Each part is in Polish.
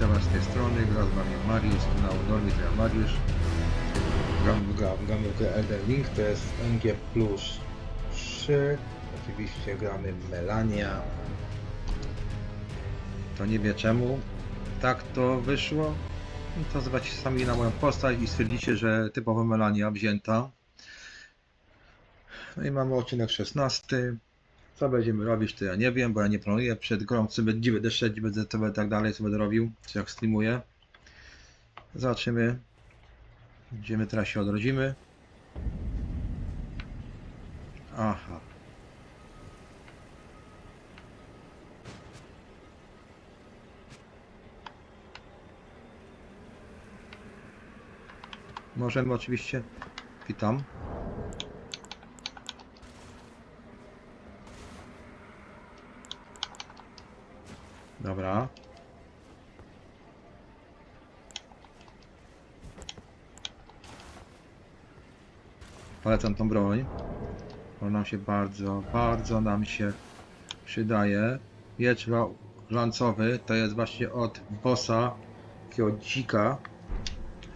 Witam z tej strony, gra z Wami Mariusz, Normi, to ja Mariusz. Gram, gram, gramy w Elden Ring, to jest NG plus 3. Oczywiście gramy Melania. To nie wie czemu tak to wyszło. No To zobaczycie sami na moją postać i stwierdzicie, że typowo Melania wzięta. No i mamy odcinek 16. Co będziemy robić, to ja nie wiem, bo ja nie planuję. Przed grą co będzie szedł, będę co będę tak dalej, co będę robił, czy jak streamuję. Zobaczymy. Gdzie my teraz się odrodzimy. Aha. Możemy oczywiście. Witam. Dobra. Polecam tą broń. Bo nam się bardzo, bardzo nam się przydaje. Miecz la- lancowy to jest właśnie od bossa takiego dzika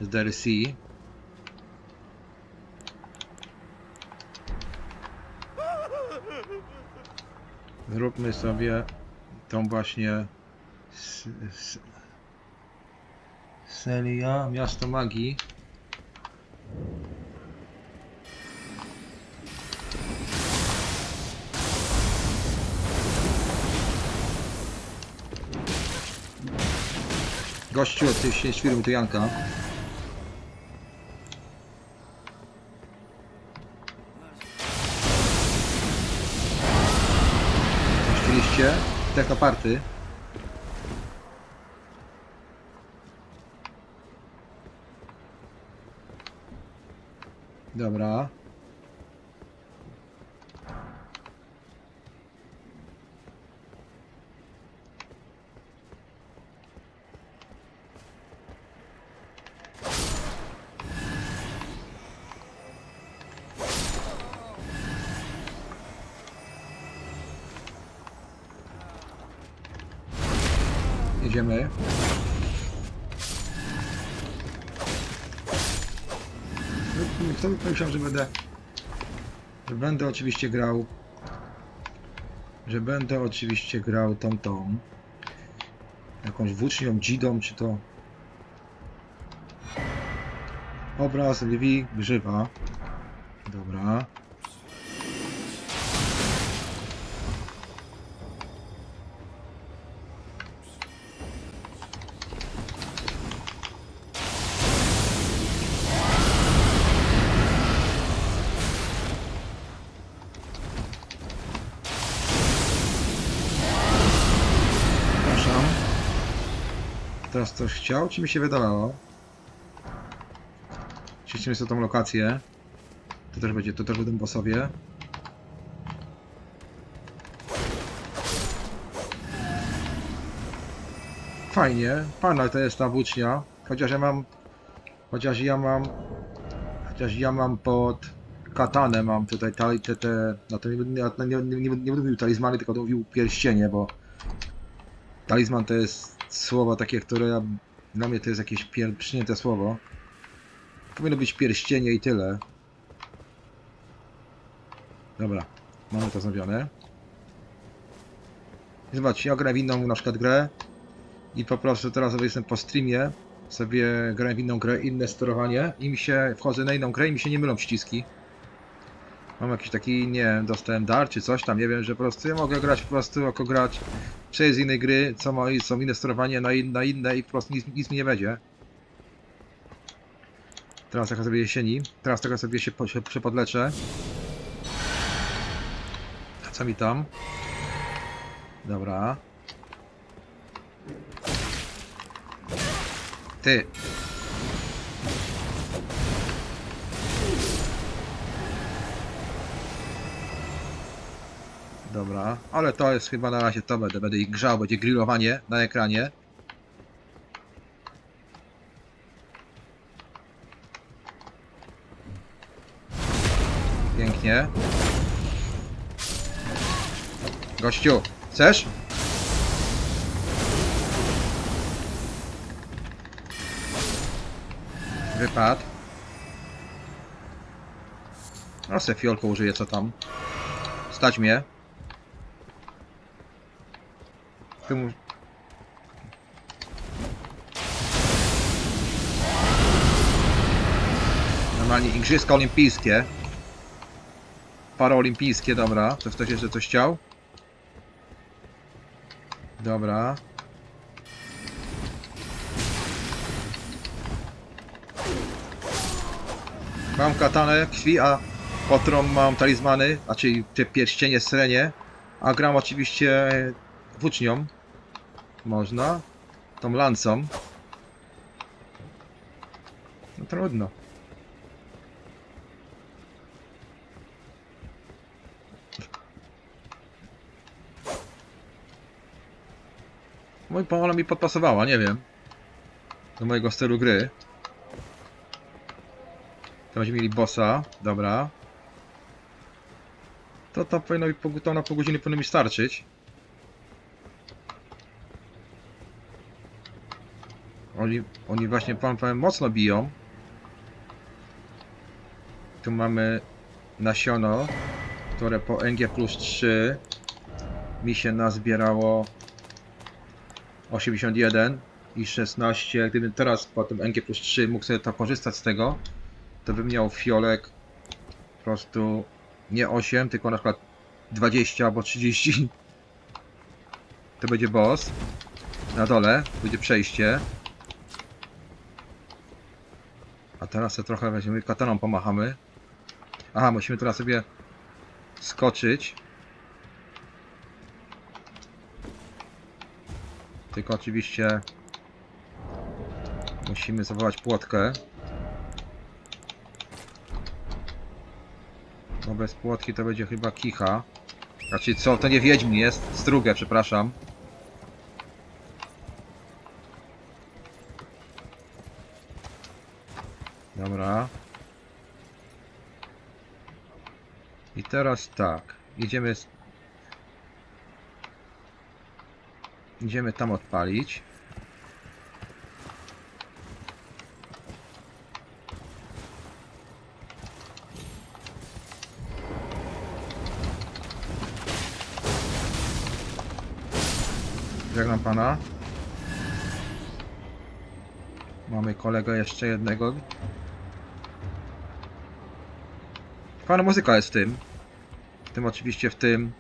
z DLC. Zróbmy sobie tą właśnie S- S- Seria, Miasto Magii. Gościu, ty się świruj tu Janka. Technoparty. Dobra. Pomyślał, że będę... Że będę oczywiście grał... Że będę oczywiście grał tą tą... Jakąś włócznią, dzidą, czy to... Obraz lwi grzywa. Dobra. Coś chciał, czy mi się wydawało? Czyścimy sobie tą lokację. To też będzie, to też będą bossowie. Fajnie, fajna to jest ta włócznia. Chociaż ja mam... Chociaż ja mam... Chociaż ja mam pod katanę mam tutaj te, te, te no to nie, nie, nie, nie, nie mówił talizmany, tylko mówił pierścienie, bo Talizman to jest słowo takie, które ja, dla mnie to jest jakieś pier, słowo. Powinno być pierścienie i tyle. Dobra, mamy to zrobione. Zobacz, ja grałem w inną na przykład grę i po prostu teraz sobie jestem po streamie, sobie grałem w inną grę, inne sterowanie i mi się, wchodzę na inną grę i mi się nie mylą przyciski. Mam jakiś taki, nie wiem, dostałem dar czy coś tam, nie wiem, że po prostu ja mogę grać po prostu jako grać przejść z innej gry, co ma, są inne sterowanie na, in, na inne i po prostu nic, nic mi nie będzie. Teraz trochę sobie jesieni, teraz trochę sobie się, się, się co mi tam? Dobra. Ty. Dobra, ale to jest chyba na razie to będę, będę ich grzał, będzie grillowanie na ekranie. Pięknie. Gościu, chcesz? wypadł. No se fiolko użyję, co tam. Stać mnie. Tu mu... Normalnie Igrzyska Olimpijskie. Paraolimpijskie, dobra. To ktoś jeszcze coś chciał? Dobra. Mam katanę krwi, a potrą mam talizmany, znaczy te pierścienie srenie, a gram oczywiście włócznią. Można. Tą lancą. No trudno. Mój pola mi podpasowała, nie wiem. Do mojego stylu gry. To będziemy mieli bossa, dobra. To to powinno mi, po- to na pół godziny powinno mi starczyć. Oni, oni właśnie powiem mocno biją. Tu mamy nasiono, które po NG plus 3 mi się nazbierało 81 i 16. Gdybym teraz po tym NG plus 3 mógł sobie to korzystać z tego, to bym miał fiolek po prostu nie 8, tylko na przykład 20 albo 30. To będzie boss. Na dole będzie przejście. A teraz sobie trochę weźmiemy kataną pomachamy. Aha, musimy teraz sobie skoczyć. Tylko oczywiście musimy zawołać płotkę. No bez płotki to będzie chyba kicha. Znaczy co, to nie Wiedźmin jest, strugę, przepraszam. Dobra. I teraz tak, idziemy... s- Idziemy tam odpalić. Żegnam pana. Mamy kolegę jeszcze jednego. Fajna muzyka jest w tym. W tym oczywiście w tym.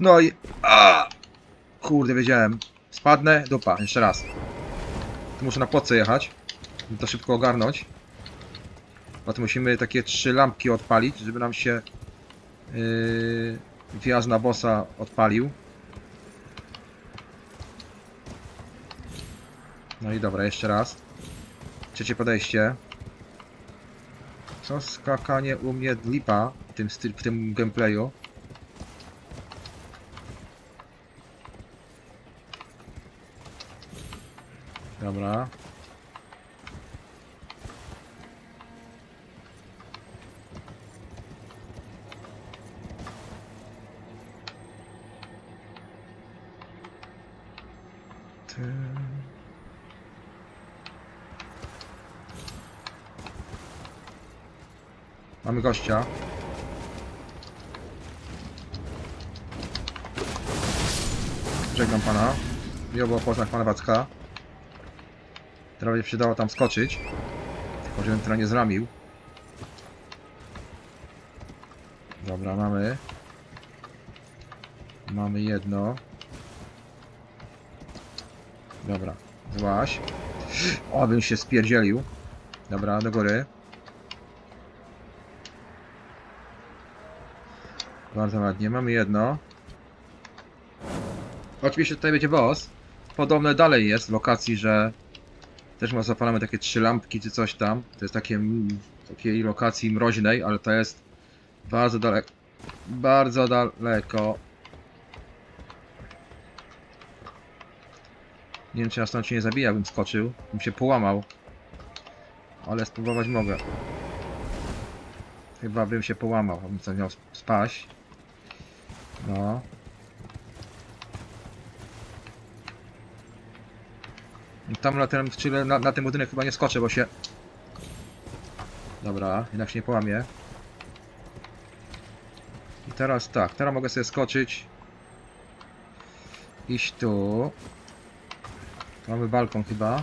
No i... A! Kurde, wiedziałem. Spadnę, dupa, jeszcze raz. Tu muszę na podce jechać. To szybko ogarnąć. Potem musimy takie trzy lampki odpalić, żeby nam się yy, wjazd na bossa odpalił. No i dobra, jeszcze raz. Trzecie podejście. Co skakanie u mnie lipa w tym, w tym gameplayu. Dobra. Gościa. Żegnam pana. Miło było poznać pana Wacka. Teraz będzie przydało tam skoczyć. Tylko żebym teraz nie zramił. Dobra, mamy. Mamy jedno. Dobra, złaś. O, bym się spierdzielił. Dobra, do góry. Bardzo ładnie, mamy jedno. Oczywiście tutaj będzie boss. Podobne dalej jest w lokacji, że też ma zapalamy takie trzy lampki czy coś tam. To jest takie takiej lokacji mroźnej, ale to jest bardzo daleko. Bardzo daleko. Nie wiem czy stąd się nie zabija, bym skoczył. Bym się połamał. Ale spróbować mogę. Chyba bym się połamał, bym co miał spaść. No. Tam na ten, czyli na, na ten budynek chyba nie skoczę, bo się Dobra, jednak się nie połamie. I teraz tak, teraz mogę sobie skoczyć. Iść tu. Tu mamy balkon chyba.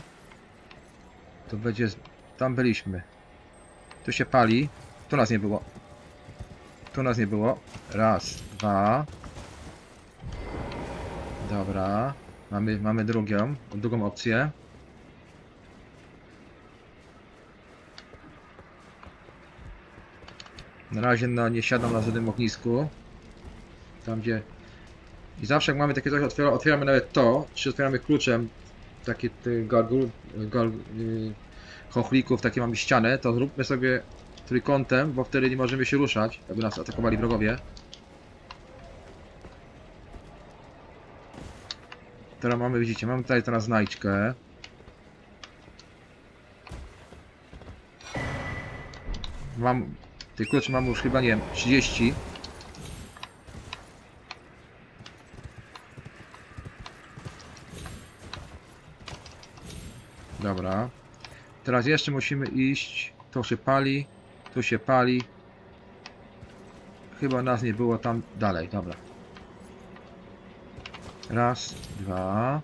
To będzie... Tam byliśmy. Tu się pali. Tu nas nie było. Tu nas nie było. Raz, dwa. Dobra. Mamy, mamy drugą, drugą opcję. Na razie no, nie siadam na żadnym ognisku. Tam gdzie... I zawsze jak mamy takie coś, otwiera, otwieramy nawet to, czy otwieramy kluczem takie gargul, gar, yy, chochlików, takie mamy ścianę, to zróbmy sobie trójkątem, bo wtedy nie możemy się ruszać, jakby nas atakowali wrogowie. Teraz mamy, widzicie, mamy tutaj teraz znajdźkę. Mam, tych kluczy mam już chyba, nie wiem, 30. Dobra. Teraz jeszcze musimy iść. To się pali. Tu się pali. Chyba nas nie było tam dalej. Dobra. Raz, dwa.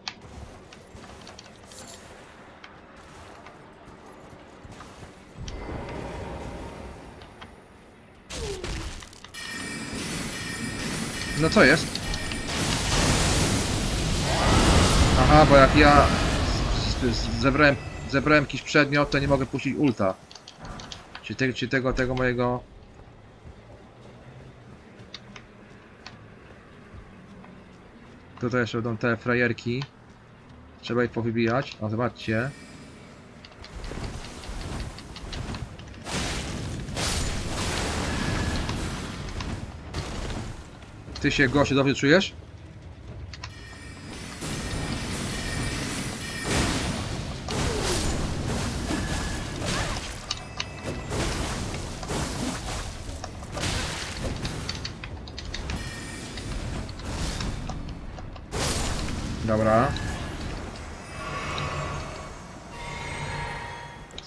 No co jest? Aha, bo jak ja zebrałem, zebrałem jakiś przedmiot, to nie mogę puścić ulta. Czy, te, czy tego, tego mojego... Tutaj jeszcze będą te frajerki. Trzeba ich powybijać. O, zobaczcie. Ty się gościu dobrze czujesz?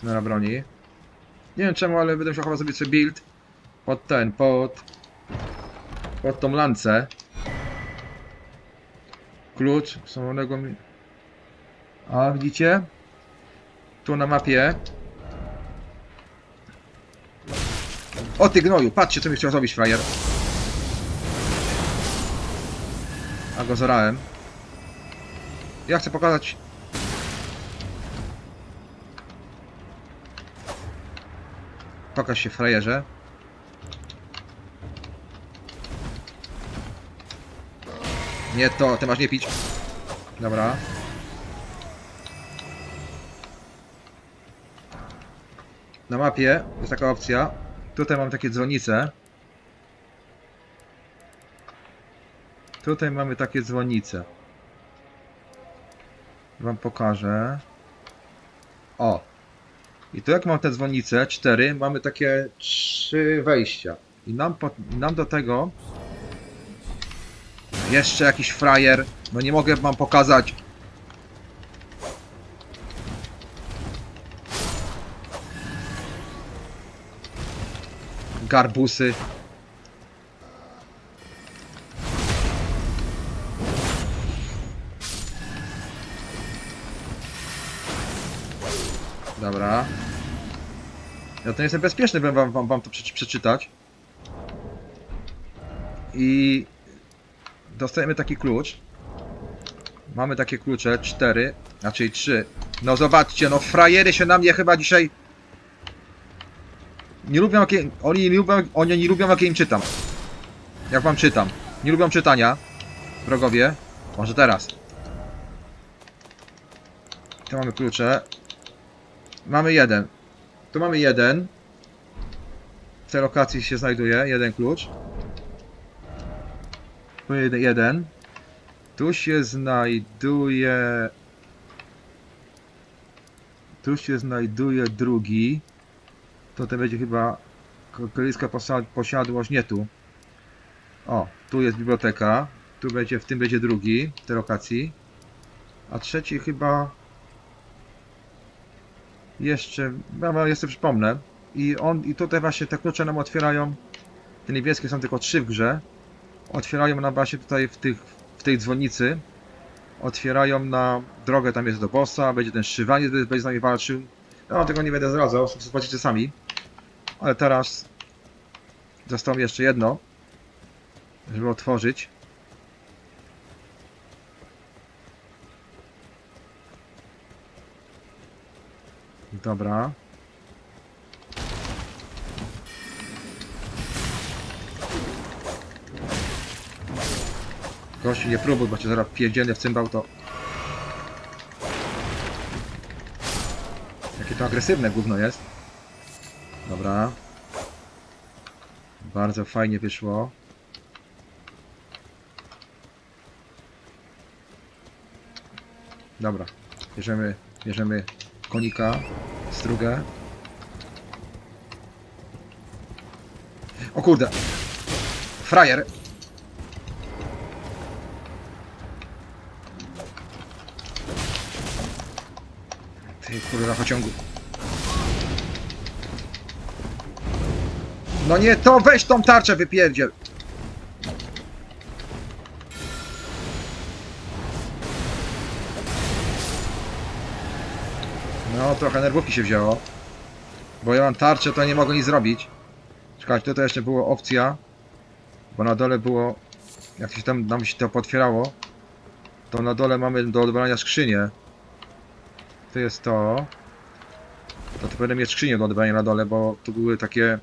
Zmiana broni. Nie wiem czemu, ale będę musiał chyba zrobić sobie build pod ten, pod pod tą lancę. Klucz samolnego mi... A widzicie? Tu na mapie. O ty gnoju, patrzcie co mi chciał zrobić frajer. A go zorałem. Ja chcę pokazać Pokaż się frajerze. Nie to, ty masz nie pić. Dobra. Na mapie jest taka opcja. Tutaj mam takie dzwonice. Tutaj mamy takie dzwonice. Wam pokażę. O. I tu jak mam te dzwonice, cztery, mamy takie trzy wejścia. I nam, po, nam do tego jeszcze jakiś frajer. No nie mogę wam pokazać. Garbusy. To nie jestem bezpieczny, bym wam, wam, wam to przeczy- przeczytać. I dostajemy taki klucz. Mamy takie klucze, cztery, raczej trzy. No zobaczcie, no frajery się na mnie chyba dzisiaj... Nie lubią jakie... Oni nie lubią, oni nie lubią im czytam. Jak wam czytam. Nie lubią czytania. Wrogowie. Może teraz. Tu mamy klucze. Mamy jeden. Tu mamy jeden. W tej lokacji się znajduje jeden klucz. Tu jeden. Tu się znajduje. Tu się znajduje drugi. To to będzie chyba posa- posiadłość. Nie tu. O, tu jest biblioteka. Tu będzie, w tym będzie drugi, w tej lokacji. A trzeci chyba. Jeszcze. Ja wam jeszcze przypomnę. I on, i tutaj właśnie te klucze nam otwierają. Te niebieskie są tylko trzy w grze. Otwierają nam właśnie tutaj w, tych, w tej dzwonnicy. Otwierają na drogę, tam jest do bossa, będzie ten szywaniec, będzie z nami walczył. Ja tego nie będę zdradzał, zobaczycie sami. Ale teraz zostało mi jeszcze jedno, żeby otworzyć. Dobra. Gościu, nie próbuj, bo cię zaraz pierdzielnie w cymbał, to... Jakie to agresywne gówno jest. Dobra. Bardzo fajnie wyszło. Dobra. Bierzemy, bierzemy konika, strugę. O kurde! Frajer! Ty kurwa pociągu. No nie to, weź tą tarczę wypierdziel. Trochę nerwówki się wzięło. Bo ja mam tarczę, to nie mogę nic zrobić. Czekajcie, tutaj jeszcze była opcja. Bo na dole było... Jak się tam nam się to potwierało, to na dole mamy do odebrania skrzynię. To jest to. To tu będę mieć skrzynię do odebrania na dole, bo tu były takie...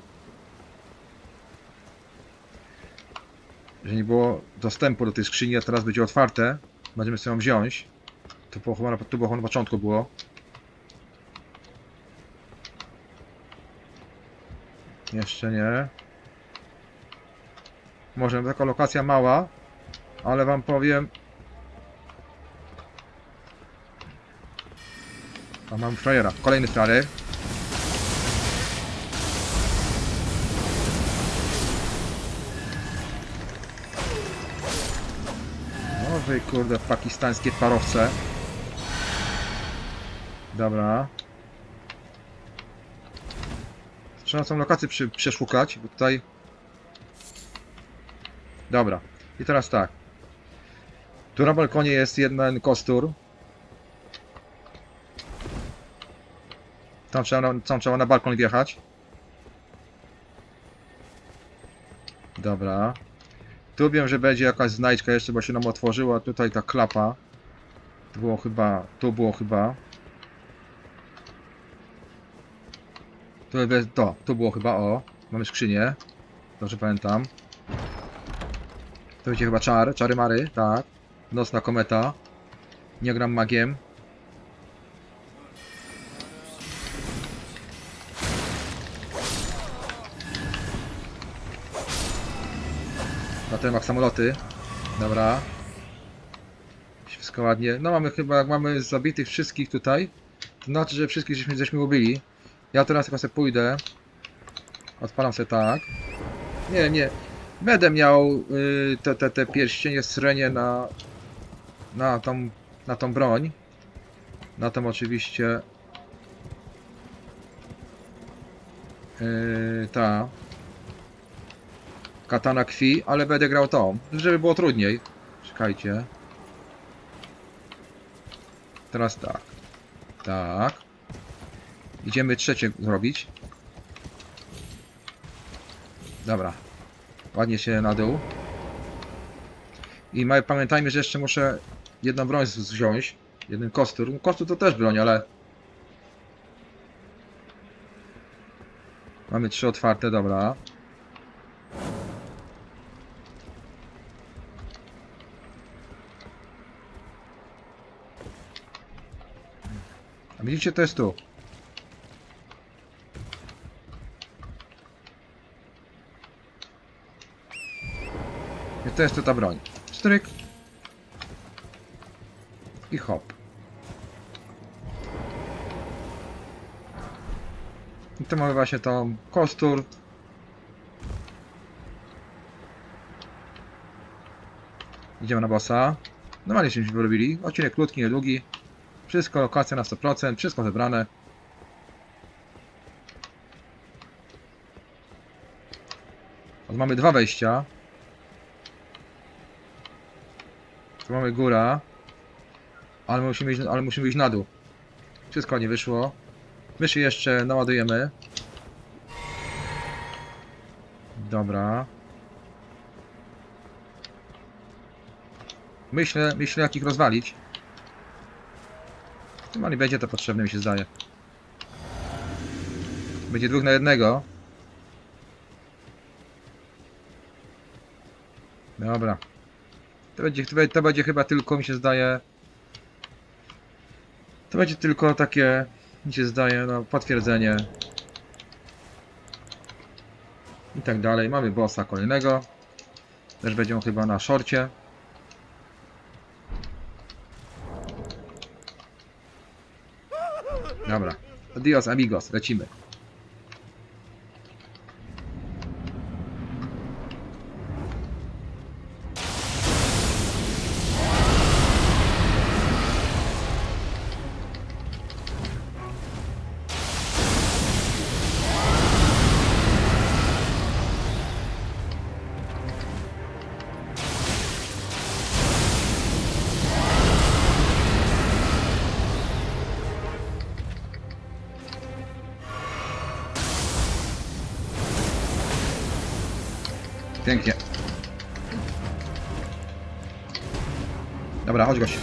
Że nie było dostępu do tej skrzyni, a teraz będzie otwarte. Będziemy sobie ją wziąć. To było chyba tu było chyba na początku było. Jeszcze nie. Może taka lokacja mała, ale wam powiem. A mam frajera. Kolejny frajer. No wy kurde pakistańskie parowce. Dobra. Trzeba tą lokację przy, przeszukać, bo tutaj... Dobra. I teraz tak. Tu na balkonie jest jeden kostur. Tam trzeba, na, tam trzeba na balkon wjechać. Dobra. Tu wiem, że będzie jakaś znajdźka jeszcze, bo się nam otworzyła tutaj ta klapa. To było chyba, tu było chyba. Jest- to, tu było chyba o. Mamy skrzynię. Dobrze pamiętam. To będzie chyba czar, czary mary, tak. Nocna kometa. Nie gram magiem. Na temat samoloty. Dobra. Wszystko ładnie. No mamy chyba, jak mamy zabitych wszystkich tutaj. To znaczy, że wszystkich żeśmy, żeśmy ubili. Ja teraz chyba sobie pójdę. Odpalam sobie tak. Nie, nie. Będę miał y, te, te, te pierścienie srenie na na tą, na tą broń. Na tą oczywiście yy, ta katana kwi, ale będę grał tą, żeby było trudniej. Czekajcie. Teraz tak. Tak. Idziemy trzecie zrobić. Dobra. Ładnie się na dół. I ma, pamiętajmy, że jeszcze muszę jedną broń wziąć. Jeden kostur. No, Kostur to też broń, ale... Mamy trzy otwarte, dobra. A widzicie, to jest tu. To jest tu ta broń. Stryk. I hop. I tu mamy właśnie tą kostur. Idziemy na bossa. Normalnie się wyrobili. Odcinek krótki, niedługi. Wszystko, lokacja na 100%, wszystko zebrane. Mamy dwa wejścia. Tu mamy góra. Ale musimy iść, ale musimy iść na dół. Wszystko nie wyszło. Myszy jeszcze naładujemy. Dobra. Myślę, myślę jak ich rozwalić. Chyba nie będzie to potrzebne mi się zdaje. Będzie dwóch na jednego. Dobra. To będzie, to będzie- chyba tylko, mi się zdaje... To będzie tylko takie, mi się zdaje, no, potwierdzenie. I tak dalej. Mamy bossa kolejnego. Też będzie on chyba na szorcie. Dobra. Adios amigos, lecimy. Pięknie. Dobra, chodź gościu.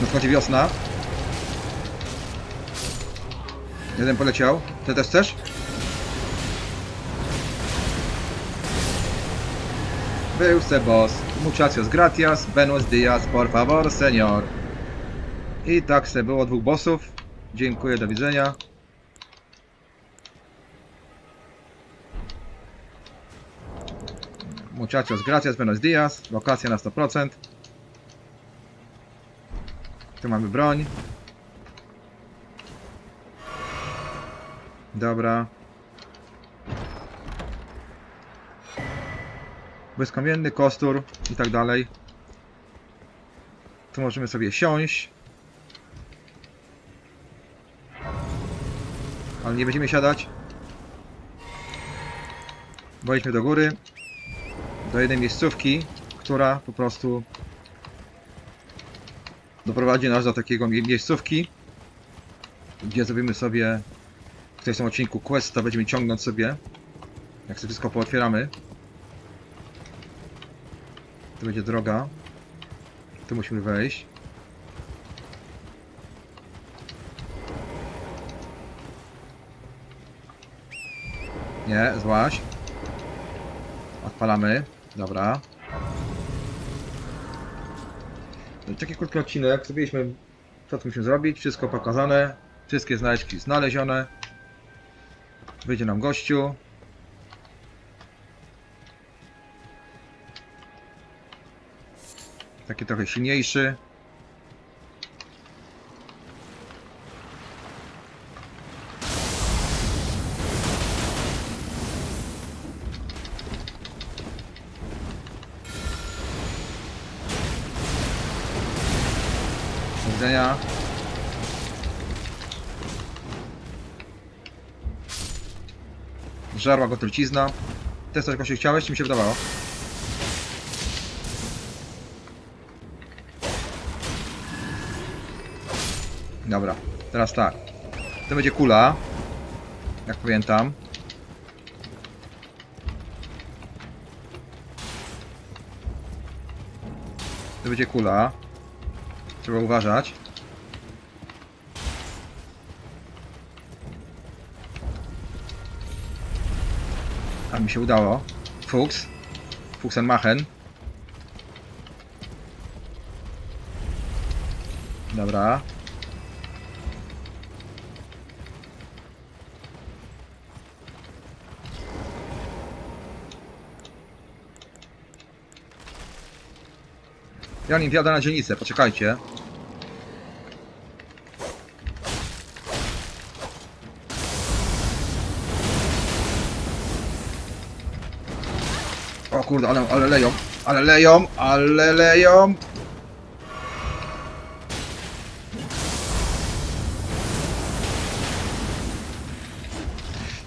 Nadchodzi wiosna. Jeden poleciał. Ty też chcesz? Był se boss. Muchachos gratias, buenos dias, por favor, senior. I tak se było dwóch bossów. Dziękuję, do widzenia. Muchachos, gracias, buenos días. Lokacja na 100%. Tu mamy broń. Dobra. Bezkamienny kostur i tak dalej. Tu możemy sobie siąść. Ale nie będziemy siadać. Wejdźmy do góry do jednej miejscówki, która po prostu doprowadzi nas do takiego mie- miejscówki, gdzie zrobimy sobie w tam odcinku questa, będziemy ciągnąć sobie, jak sobie wszystko pootwieramy. To będzie droga. Tu musimy wejść. Nie, złaś. Odpalamy. Dobra. No, Taki krótki odcinek. Zrobiliśmy co musimy zrobić. Wszystko pokazane. Wszystkie znajdźki znalezione. Wyjdzie nam gościu. Taki trochę silniejszy. Do widzenia. Żarła go trucizna. Ty coś się chciałeś, czy mi się wydawało? Dobra, teraz tak. To będzie kula. Jak pamiętam. To będzie kula. Trzeba uważać. Mi się udało. Fuchs. Fuchsenmachen. Dobra. Ja nim wjadę na dzielnicę, poczekajcie. Kurde, ale, ale leją, ale leją, ale leją.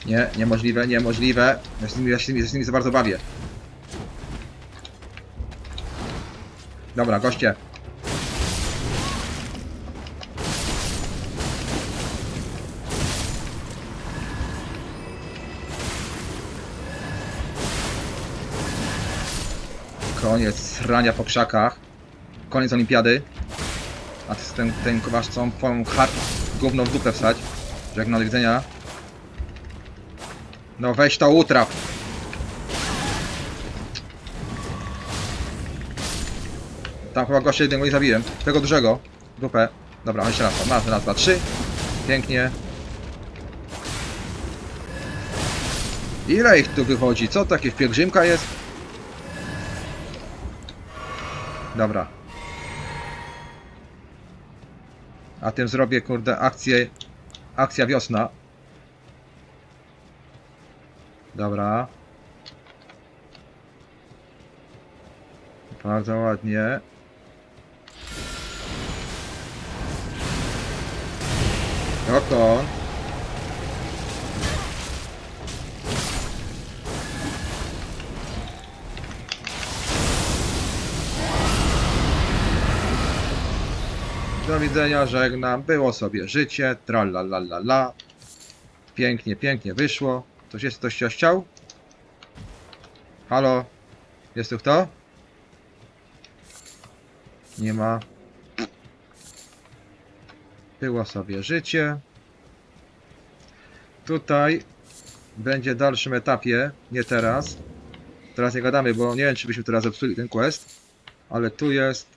Nie, niemożliwe, niemożliwe. Ja z nimi, ja się ja z nimi za bardzo bawię. Dobra, goście. Koniec srania po krzakach. Koniec olimpiady. A ty ten, ten masz całą twoją hard gówno w dupę wsać. Żegnam, do widzenia. No weź to utrap. Tam chyba gościa jednego nie zabiłem. Tego dużego. Dupę. Dobra, jeszcze raz. Raz, raz, dwa, trzy. Pięknie. Ile ich tu wychodzi? Co takie w pielgrzymka jest? Dobra. A tym zrobię, kurde, akcję. Akcja wiosna. Dobra. Bardzo ładnie. Oko. Do widzenia, żegnam. Było sobie życie. Tra la la la la. Pięknie, pięknie wyszło. Ktoś jest, ktoś chciał? Halo? Jest tu kto? Nie ma. Było sobie życie. Tutaj będzie w dalszym etapie, nie teraz. Teraz nie gadamy, bo nie wiem, czy byśmy teraz zepsuli ten quest. Ale tu jest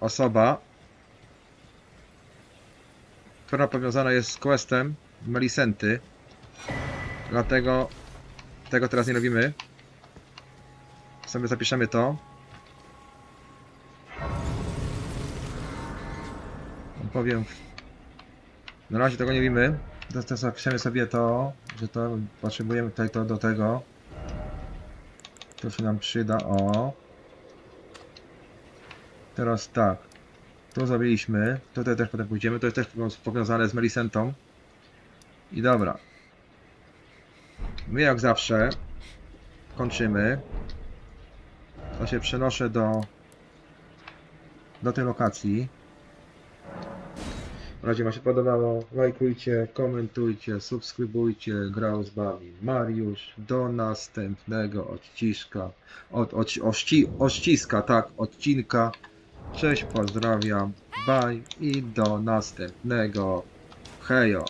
osoba, która powiązana jest z questem Melisenty. Dlatego tego teraz nie robimy. Sobie zapiszemy to. Powiem. Na razie tego nie robimy. Zapiszemy sobie to, że to potrzebujemy tutaj to do tego. To się nam przyda. O. Teraz tak. Tu zrobiliśmy. Tutaj też potem pójdziemy. To jest też powiązane z Melisentą. I dobra. My jak zawsze kończymy. To się przenoszę do do tej lokacji. W razie Wam się podobało, lajkujcie, komentujcie, subskrybujcie. Grał z Wami Mariusz. Do następnego odciska. Od, od, ości, ościska, tak, odcinka. Cześć, pozdrawiam. Bye i do następnego. Hejo.